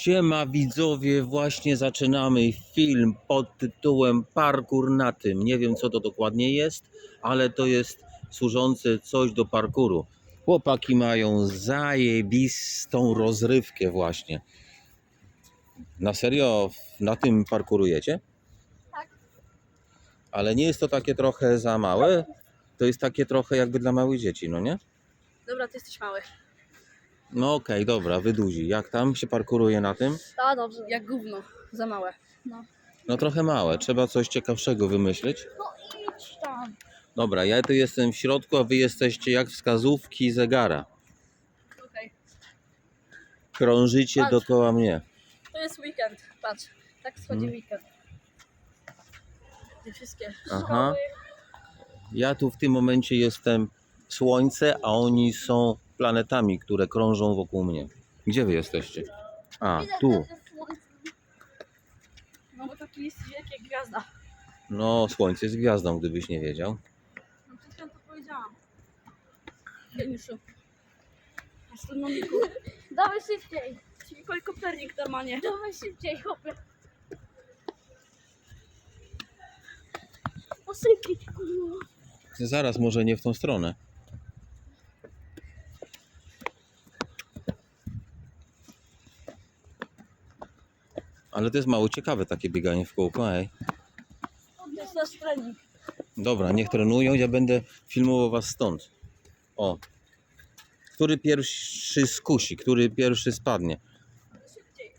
Siema widzowie, właśnie zaczynamy film pod tytułem Parkour na tym. Nie wiem co to dokładnie jest, ale to jest służące coś do parkouru. Chłopaki mają zajebistą rozrywkę właśnie. Na serio na tym parkurujecie? Tak. Ale nie jest to takie trochę za małe? To jest takie trochę jakby dla małych dzieci, no nie? Dobra, ty jesteś mały. No okej, dobra, wyduzi. Jak tam się parkuruje na tym? A dobrze. Jak gówno. Za małe. No. No trochę małe, trzeba coś ciekawszego wymyślić. No idź tam. Dobra, ja tu jestem w środku, a wy jesteście jak wskazówki zegara. Okej. Krążycie Patrz. dookoła mnie. To jest weekend. Patrz. Tak schodzi Mhm. weekend. Te wszystkie Aha. szkoły. Ja tu w tym momencie jestem słońce, a oni są planetami, które krążą wokół mnie. Gdzie wy jesteście? A, tu. No bo taki jest wielkie gwiazda. No, słońce jest gwiazdą, gdybyś nie wiedział. No przed chwilą to powiedziałam. Geniuszu. Astronomiku. Dawaj szybciej. Czyli Kopernik normalnie. Dawaj szybciej, chłopie. Osypki. Zaraz, może nie w tą stronę. Ale to jest mało ciekawe takie bieganie w kółko, ej. To jest nasz trening. Dobra, niech trenują, ja będę filmował was stąd. O. Który pierwszy skusi, który pierwszy spadnie.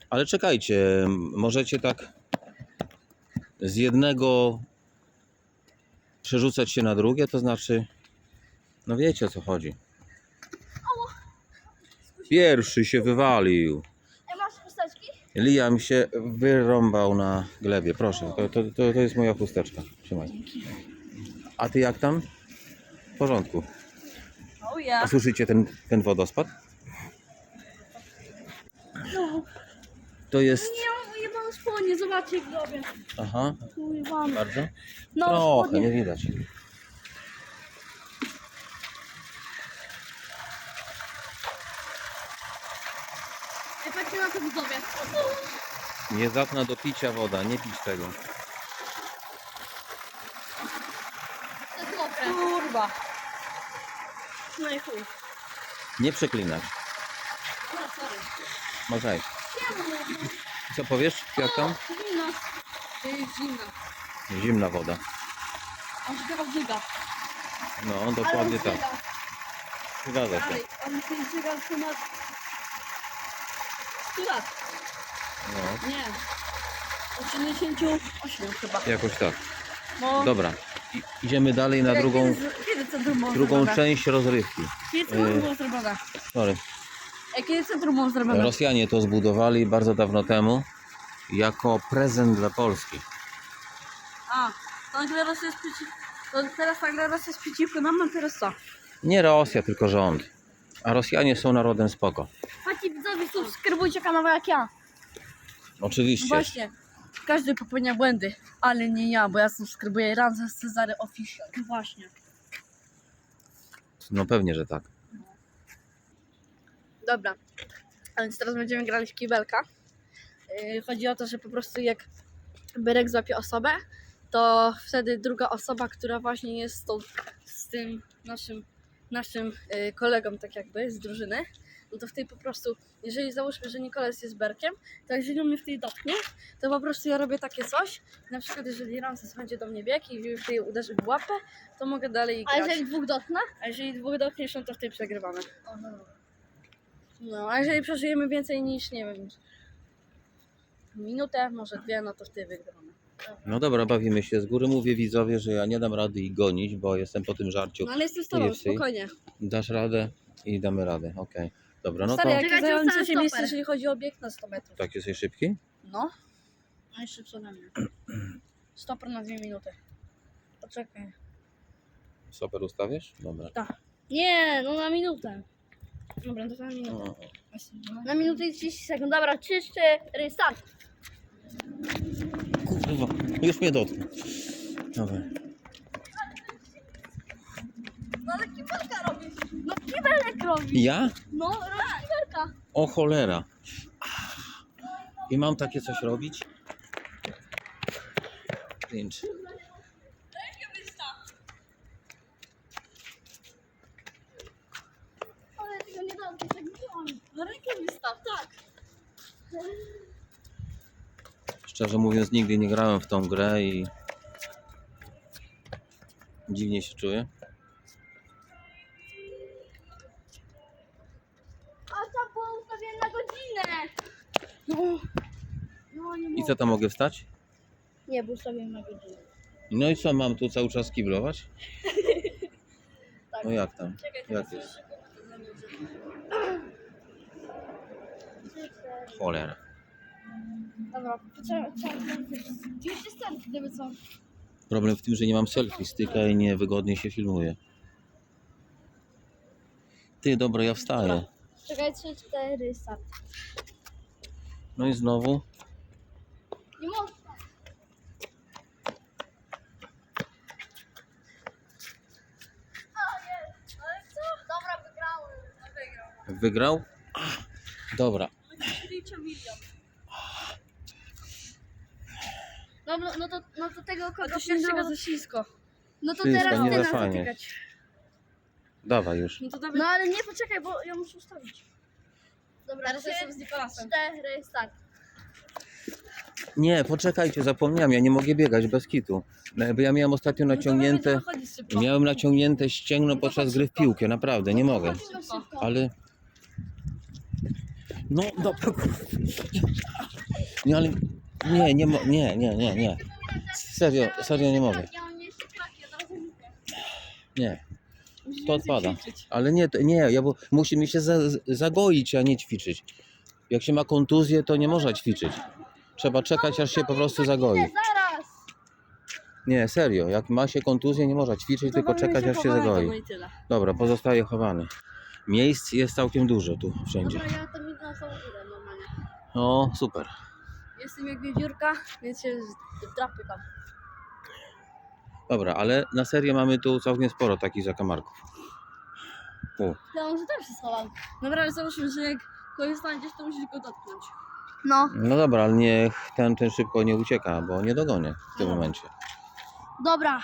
Ale czekajcie, możecie tak z jednego przerzucać się na drugie, to znaczy, no wiecie o co chodzi. Pierwszy się wywalił. Chusteczki? Liam się wyrąbał na glebie. Proszę, to, to, to, to jest moja chusteczka. Trzymaj. A ty jak tam? W porządku. Oh A słyszycie ten, ten wodospad? To jest. Nie, mam jebane spodnie, zobaczcie jak robię. Aha, bardzo? No, Trochę, nie widać. Ej, patrzcie na to widzowie. Niezdatna do picia woda, nie pić tego. To jest mokre. Kurwa. No i chuj. Nie przeklinać. Sorry. Okej. Co powiesz? Jak tam? Zimna. To jest zimna. Zimna woda. Aż teraz żyga. No, dokładnie tak. Zgadza się. Dalej, on się 100 lat. No, Nie. 88 chyba. jakoś tak. No. Dobra. I, idziemy dalej na drugą, Kiedy, kiedy centrum było drugą zrobione? część rozrywki. Kiedy centrum było zrobione? Sorry. Ej, kiedy centrum było zrobione? Rosjanie to zbudowali bardzo dawno temu jako prezent dla Polski. A, to nagle Rosja jest przeciw... To teraz nagle Rosja jest przeciwko nam, a teraz co? Nie Rosja, tylko rząd. A Rosjanie są narodem spoko. Chodźcie widzowie, subskrybujcie kanał jak ja. No Oczywiście. właśnie. Każdy popełnia błędy, ale nie ja, bo ja subskrybuję Ramzes Cezary Official. Właśnie. No pewnie, że tak. Dobra, a więc teraz będziemy grali w kibelka. Yy, chodzi o to, że po prostu jak Berek złapie osobę, to wtedy druga osoba, która właśnie jest tą, z tym naszym, naszym yy, kolegą, tak jakby, z drużyny, no to wtedy po prostu, jeżeli załóżmy, że Nikolas jest Berkiem, to jeżeli on mnie wtedy dotknie, to po prostu ja robię takie coś, na przykład jeżeli Ramses będzie do mnie biegł i wtedy uderzy w łapę, to mogę dalej A grać. jeżeli dwóch dotknę? A jeżeli dwóch dotkniesz, no to wtedy przegrywamy. No, a jeżeli przeżyjemy więcej niż, nie wiem, minutę, może dwie, no to wtedy wygrywamy. No dobra, bawimy się. Z góry mówię widzowie, że ja nie dam rady ich gonić, bo jestem po tym żarciu. No ale jestem z tobą, spokojnie. Dasz radę i damy radę. Okej. Dobra, no Stary, to jak Czekajcie, zająłem trzecie miejsce, stoper. jeżeli chodzi o bieg na 100 metrów. tak jesteś szybki? No. Najszybszy ode mnie. Stoper na dwie minuty. Poczekaj. Super ustawisz? Dobra. Nie, no na minutę. Dobra, to na minutę. O, Na minutę i 30 sekund. Dobra, 3, 4, start. Kurwa, już mnie dotknął. Dobra. No ale kibelka robisz. No kibelek robi. Ja? No, robi kibelka. O cholera. I mam takie coś robić? Cringe. Ale tego nie dam, tak wziąłem. Na rękę wystaw, tak. Szczerze mówiąc, nigdy nie grałem w tą grę i dziwnie się czuję. A tam było ustawione na godzinę. No, No nie I mogę. co tam mogę wstać? Nie, był ustawiony na godzinę. No i co, mam tu cały czas kiblować? Tak. No jak tam? czekaj, Jak jest? Cholera. Dobra, trzeba, trzeba, gdzie stąd, gdyby co? Problem w tym, że nie mam selfie sticka i niewygodnie się filmuje. Ty, dobra, ja wstaję. Czekaj, trzy, cztery, start. No i znowu. Nie mogę. A, nie, ale co? Dobra, wygrałem. wygrał. Dobra. Liczę milion. No, no, no, to, no to tego kogo to się pierwszego... za ślisko. No to Ślisko, teraz nie ty nas zatykać. Dawaj już. No to dawaj. No ale nie, poczekaj, bo ja muszę ustawić. Dobra, Teraz trzy, jestem z Nikolasem. cztery, start. Nie, poczekajcie, zapomniałem, ja nie mogę biegać bez kitu. No, Bo ja miałem ostatnio naciągnięte, No szybko. miałem naciągnięte ścięgno podczas gry w piłkę, naprawdę, nie mogę. Szybko, szybko. Ale... No, dobra. Nie, ale... Nie, nie, mo- nie, nie, nie, nie. Serio, serio nie mogę. Ja mam jeszcze ja. Nie, Musisz to więcej odpada. ćwiczyć. ale nie, to- nie, ja, bo musi mi się za, zagoić, a nie ćwiczyć. Jak się ma kontuzję, to nie można ćwiczyć. Trzeba czekać, aż się po prostu zagoi. Idę, zaraz. Nie, serio, jak ma się kontuzję, nie można ćwiczyć, tylko czekać, aż się zagoi. No i tyle. Dobra, pozostaje chowany. Miejsc jest całkiem dużo tu wszędzie. Dobra, ja tam idę na samą górę normalnie. O, super. Jestem jak wiewiórka, więc się drapię tam. Dobra, ale na serio mamy tu całkiem sporo takich zakamarków. U, Ja może tam się schowam. Dobra, ale załóżmy, że jak kogoś znajdziesz, to musisz go dotknąć. No. no dobra, ale niech ten, ten szybko nie ucieka, bo nie dogonię w tym No. momencie. Dobra,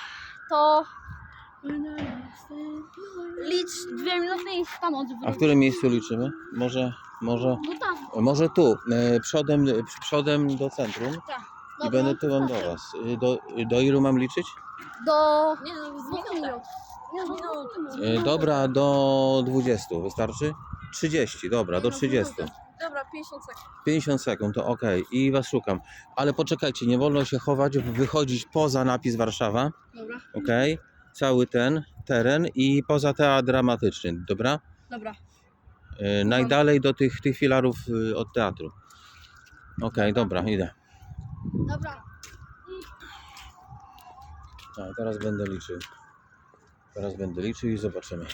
to licz dwie minuty i tam odwróć. A w którym miejscu liczymy? Może, może, No tam. Może tu, e, przodem, przodem do centrum Tak. i będę tyłem do was. Y, Do, do ilu mam liczyć? Do Nie, no, z dwóch minut. Nie, no, dwóch minut. E, Dobra, do 20 wystarczy? 30, dobra, do no, 30. Dobra, 50 sekund. 50 sekund, to ok. I was szukam. Ale poczekajcie, nie wolno się chować, wychodzić poza napis Warszawa, Dobra, ok? Cały ten teren i poza teatr dramatyczny, dobra? dobra. E, najdalej do tych, tych filarów y, od teatru. Ok, dobra, idę. Dobra. A, teraz będę liczył. Teraz będę liczył i zobaczymy.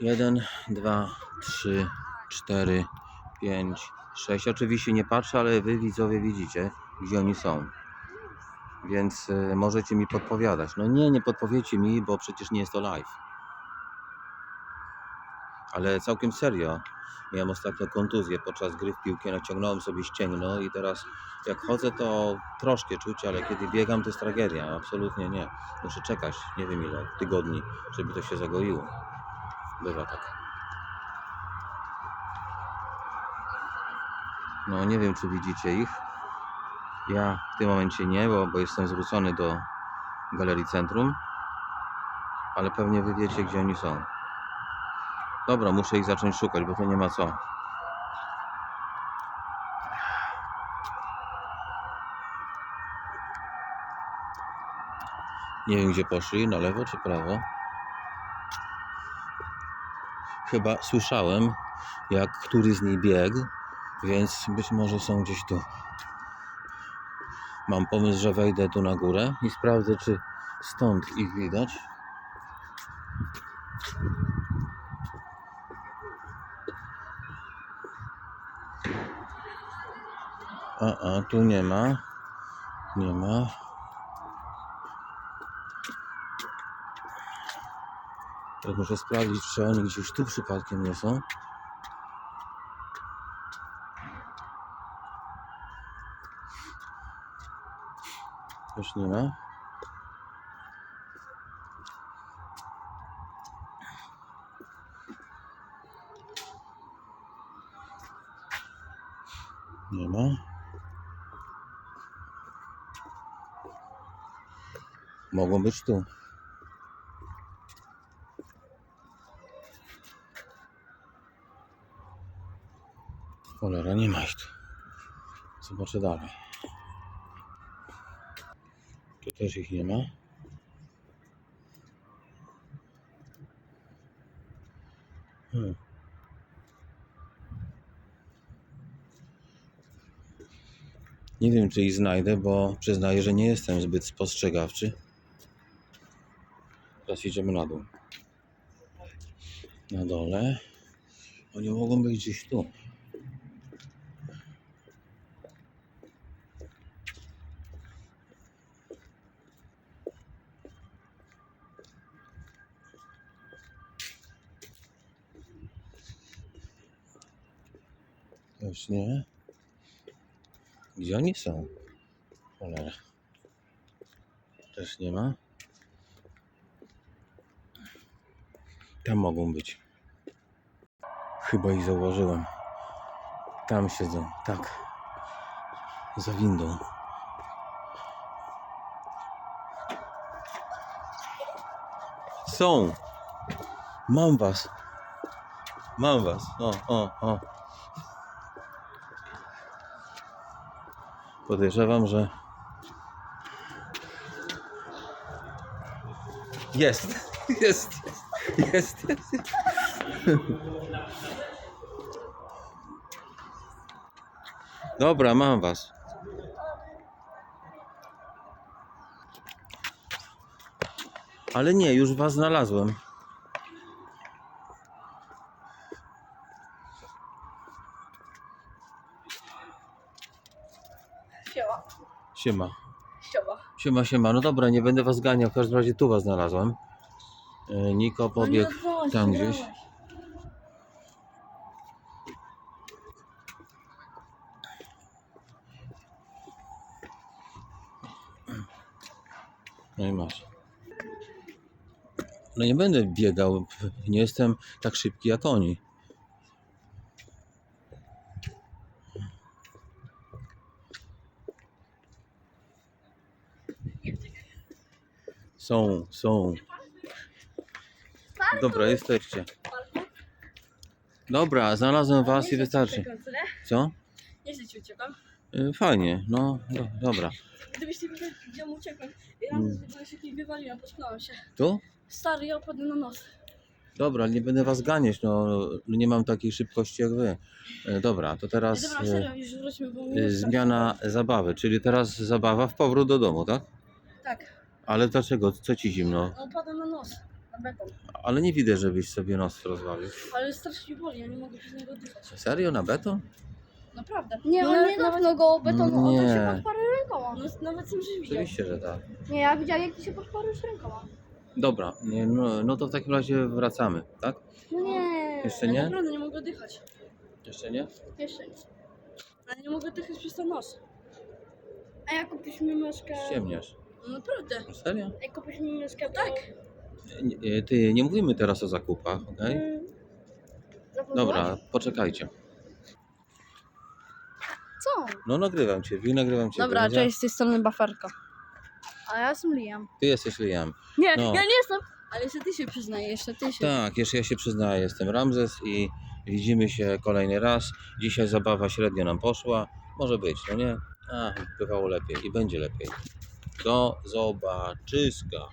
Jeden, dwa, trzy, cztery, pięć, sześć. Oczywiście nie patrzę, ale wy widzowie widzicie, gdzie oni są. Więc y, możecie mi podpowiadać. No nie, nie podpowiecie mi, bo przecież nie jest to live. Ale całkiem serio. Miałem ostatnio kontuzję podczas gry w piłkę, naciągnąłem sobie ścięgno i teraz jak chodzę to troszkę czuć, ale kiedy biegam to jest tragedia. Absolutnie nie. Muszę czekać, nie wiem ile, tygodni, żeby to się zagoiło. Bywa tak. No nie wiem czy widzicie ich. Ja w tym momencie nie, bo, bo jestem zwrócony do Galerii Centrum. Ale pewnie wy wiecie gdzie oni są. Dobra, muszę ich zacząć szukać, bo to nie ma co. Nie wiem gdzie poszli, na lewo czy prawo. Chyba słyszałem, jak któryś z nich biegł, więc być może są gdzieś tu. Mam pomysł, że wejdę tu na górę i sprawdzę, czy stąd ich widać. A, a, tu nie ma. Nie ma. Teraz muszę sprawdzić, czy oni gdzieś tu przypadkiem nie są. Też nie ma. Nie ma. Mogą być tu. Cholera, nie ma ich tu. Zobaczę dalej. Też ich nie ma. Hmm. Nie wiem, czy ich znajdę, bo przyznaję, że nie jestem zbyt spostrzegawczy. Teraz idziemy na dół. Na dole. Oni mogą być gdzieś tu. Też nie. Gdzie oni są? Cholera. Też nie ma. Tam mogą być. Chyba ich zauważyłem. Tam siedzą, tak. Za windą. Są. Mam was. Mam was. O, o, o. Podejrzewam, że. Jest. Jest. Jest. Jest. jest. Dobra, mam was. Ale nie, już was znalazłem. Siema. Siema. Siema. Siema, siema. No dobra, nie będę was ganiał. W każdym razie tu was znalazłem. E, Niko pobiegł tam gdzieś. No i masz. No nie będę biegał. Nie jestem tak szybki jak oni. Są, są. Dobra, jesteście. Dobra, znalazłem was i wystarczy. Co? Nieźle ci uciekam. Y, Fajnie, no do, dobra. Gdybyś nie wiedział, gdzie mu uciekłem. Ja Mm. mm. byłeś jakiś wywaliłem, potknąłem się. Tu? Stary, ja opadłem na nos. Dobra, nie będę was ganiać, no nie mam takiej szybkości jak wy. E, Dobra, to teraz dobra, e, serio, już wróćmy, bo już zmiana zabawy, czyli teraz zabawa w powrót do domu, tak? Tak, Ale dlaczego? Co ci zimno? no opadłem na nos. Na beton. Ale nie widzę, żebyś sobie nos rozwalił. Ale strasznie boli, ja nie mogę się z niego oddychać. Serio, na beton? Naprawdę. Nie, No, on nie nawet- dotknął go betonu, on to Nie. się podparł rękoma. No, nawet sam widział. Oczywiście, że tak. Nie, ja widziałem jak się podparł rękoma. Dobra, nie, no, no to w takim razie wracamy, tak? No nie. Jeszcze Ja nie? naprawdę nie mogę oddychać. Jeszcze nie? Jeszcze nic. Ale nie mogę oddychać przez ten nos. A jak kupiliśmy myszkę... Ściemniasz. No naprawdę. Serio? Jak kupiliśmy myszkę, to... Tak. Nie, e, Ty, nie mówimy teraz o zakupach, okej? Mm, zapomniałaś? Dobra, poczekajcie. Co? No nagrywam cię, Wi, nagrywam cię. Dobra, Gadzia. cześć, z tej strony Baferka. A ja jestem Liam. Ty jesteś Liam. Nie, No. ja nie jestem. Ale jeszcze ty się przyznaję, jeszcze ty się. Tak, jeszcze ja się przyznaję, jestem Ramzes i widzimy się kolejny raz. Dzisiaj zabawa średnio nam poszła. Może być, no nie? A, bywało lepiej i będzie lepiej. Do zobaczyska.